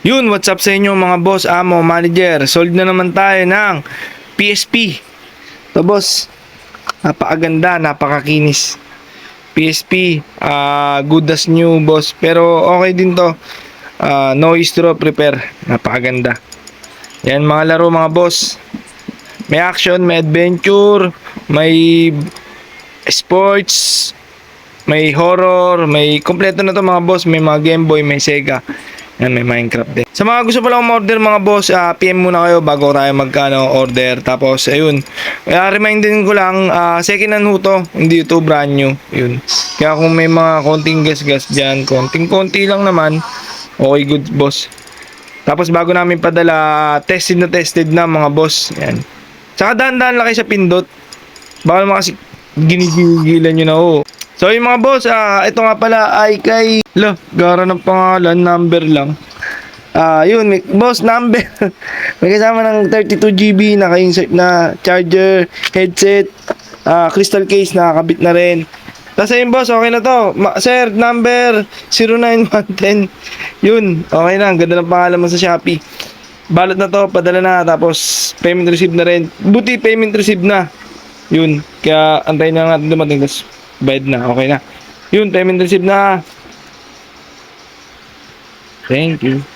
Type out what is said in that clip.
Yun, what's up sa inyo mga boss, amo, manager. Sold na naman tayo ng PSP. To boss, napakaganda, napakakinis. PSP, ah good as new boss. Pero okay din to. Ah, no straw prepare. Napakaganda. Yan mga laro mga boss. May action, may adventure, may sports, may horror, may kompleto na to mga boss. May mga Game Boy, may Sega. Yan, may Minecraft din. Sa mga gusto pala umorder mga boss, ah, PM muna kayo bago tayo magkano order. Tapos, ayun. Kaya remindin ko lang, ah, second hand ho to. Hindi ito brand new. Yun. Kaya kung may mga konting gas-gas dyan, konting-konti lang naman, okay good boss. Tapos bago namin padala, tested na tested na mga boss. Yan. Tsaka dahan-dahan lang kayo sa pindot. Baka naman kasi ginigilan nyo na ho. So yung mga boss, ah, ito nga pala ay kay... Lo, gara ng pangalan, number lang. Ah, yun, may, boss, number. may kasama ng 32GB na insert na charger, headset, ah, crystal case nakakabit na rin. Tapos ayun boss, okay na to. Ma- sir, number 09110. Yun, okay na. Ang ganda ng pangalan mo sa Shopee. Balot na to, padala na. Tapos payment receive na rin. Buti payment receive na. Yun, kaya antayin na natin dumating. Tapos bayad na, okay na. Yun, payment receive na. Thank you.